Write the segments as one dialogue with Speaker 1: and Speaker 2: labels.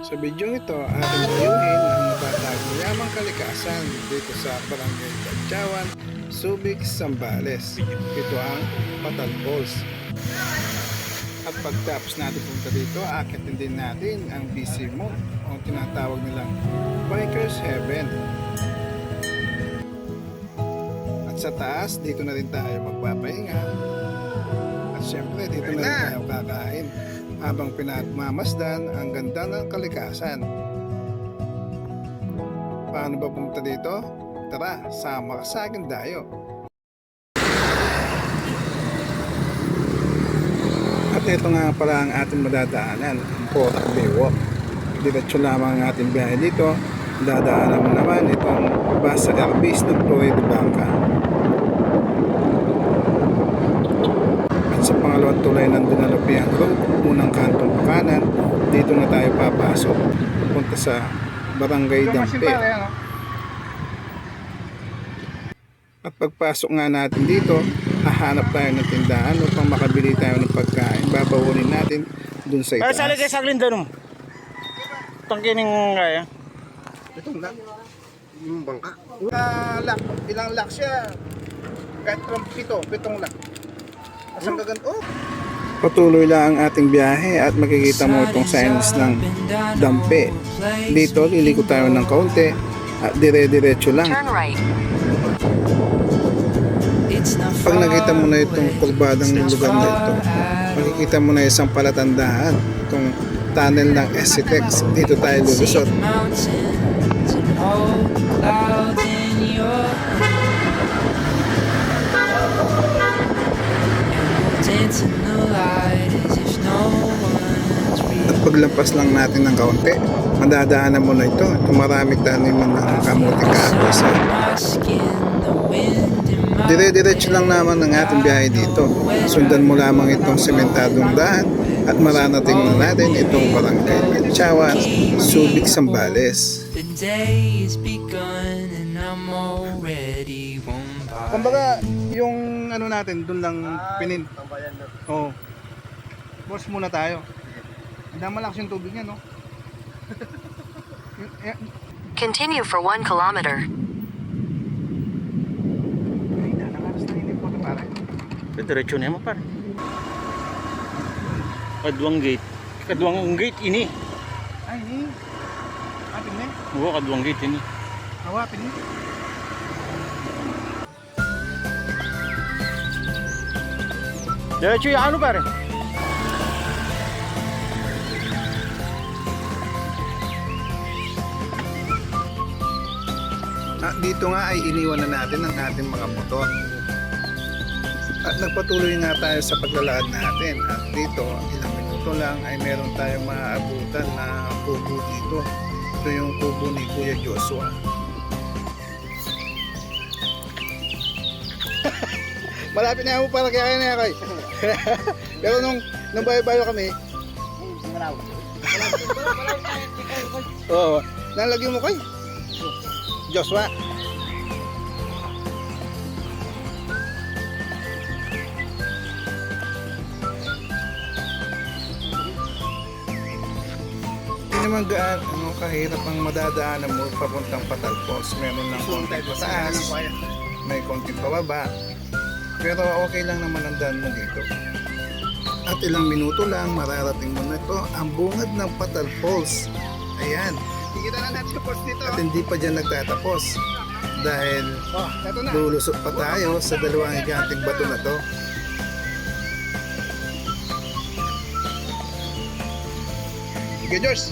Speaker 1: Sa video ito, ating layunin ang matatag mayamang kalikasan dito sa Barangay Gatchawan, Subic, Sambales. Ito ang Patal Falls. At pagtapos natin punta dito, akitin din natin ang BC Mo o tinatawag nilang Bikers Heaven. At sa taas, dito na rin tayo magpapahinga. At syempre, dito na rin tayo kakain habang pinagmamasdan ang ganda ng kalikasan. Paano ba pumunta dito? Tara, sama ka sa akin tayo. At ito nga pala ang ating madadaanan, ang Porak Baywalk. Diretso lamang ang ating biyahe dito. Dadaanan mo naman itong Basa Airbase ng de Blanca. Sa pangalawang tulay ng Dinalupian Road, unang kantong pakanan, dito na tayo papasok. Punta sa Barangay Dampe. At pagpasok nga natin dito, hahanap tayo ng tindahan upang makabili tayo ng pagkain. Babawunin natin dun sa
Speaker 2: Ay, sali kayo
Speaker 1: itaas.
Speaker 2: sa Glendon. Tangkining kaya.
Speaker 1: Itong lock. Yung bangka. Uh, lock. Ilang lock siya? Kahit from pito, pitong lock. Asang gagan? Oh! Patuloy lang ang ating biyahe at makikita mo itong signs ng dampe. Dito, liliko tayo ng kaunti at dire-diretso lang.
Speaker 3: Turn right.
Speaker 1: Pag nakita mo na itong kurbadang lugar na ito, makikita mo na isang palatandaan, itong tunnel ng SCTEX. Dito tayo lulusot. Paglampas lang natin ng kaunti, madadaanan mo na ito. Itong marami taniman ng kamuting sa Dire-diretso lang naman ang ating biyahe dito. Sundan mo lamang itong sementadong daan at maranating na natin itong barangay Menchawan, Subic, Sambales.
Speaker 4: The day is begun and I'm already warm by
Speaker 1: Kumbaga, yung ano natin, dun lang pinin. Oo. Oh. Boss muna tayo. Hindi malakas yung tubig niya, no?
Speaker 3: Continue for one kilometer.
Speaker 1: Pare.
Speaker 2: Diretso na mo par. Kadwang gate. Kadwang gate ini.
Speaker 1: Ay, hindi. Apin na.
Speaker 2: Oo, kadwang gate ini.
Speaker 1: Hawapin na.
Speaker 2: Diretso yung ano pare?
Speaker 1: At dito nga ay iniwan na natin ang ating mga motor. At nagpatuloy nga tayo sa paglalakad natin. At dito, ilang minuto lang ay meron tayong maaabutan na kubo dito. Ito yung kubo ni Kuya Joshua. Malapit na ako para kaya na kay. Pero nung nung bayo-bayo kami, Oo, nalagyan mo kay Joshua. Hindi naman gaan, ano, kahirap ang madadaanan mo papuntang Patal Falls. Meron ng konting pataas, may konting pababa. Pero okay lang naman ang daan mo dito. At ilang minuto lang, mararating mo na ito ang bungad ng Patal Falls. Ayan. Tingnan na falls dito. At hindi pa dyan nagtatapos. Dahil oh, lulusot pa tayo sa dalawang higanting bato na to. Sige, George.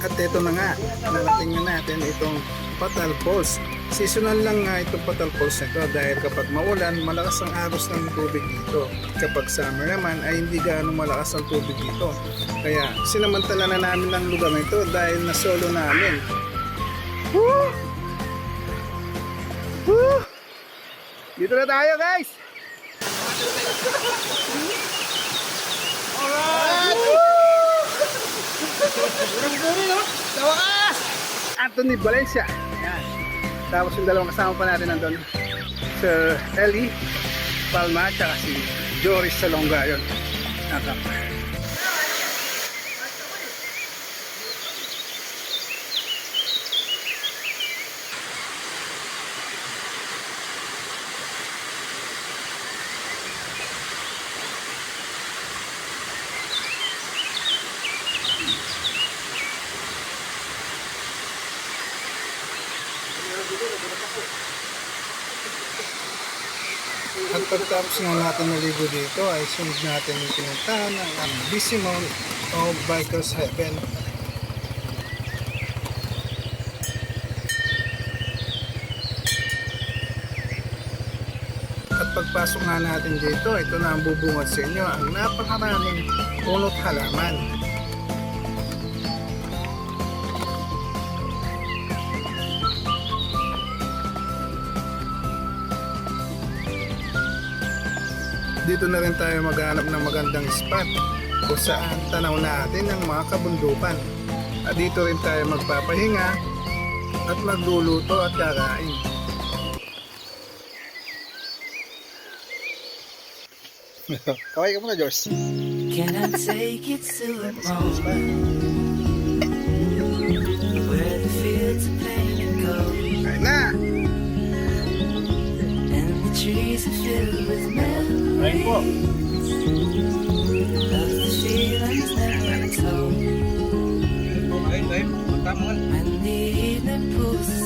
Speaker 1: At ito na nga, narating na natin itong Patal Falls. Seasonal lang nga itong Patal Falls na dahil kapag maulan, malakas ang agos ng tubig dito. Kapag summer naman ay hindi gaano malakas ang tubig dito. Kaya sinamantala na namin ang lugar na ito dahil na solo namin. Woo! Woo! Dito na tayo guys! Alright! No? Sa wakas! Anthony Valencia. Tapos yung dalawang kasama pa natin nandun. Sir Eli Palma at si Joris Salonga yun. Nakap. At pagkatapos ng natin maligo dito ay sunod natin yung pinuntahan ng Abissimon o Bikers Heaven. At pagpasok nga natin dito, ito na ang bubungad sa inyo, ang napakaraming punot halaman. Dito na rin tayo maghanap ng magandang spot kung saan tanaw natin ang mga kabundukan. At dito rin tayo magpapahinga at magluluto at kakain. Kaway ka muna, George.
Speaker 4: Can I take it to a moment where the fields are painted gold
Speaker 1: Kain na!
Speaker 4: and the trees are filled with
Speaker 2: Ayun po.
Speaker 4: memories of the feelings never told? When the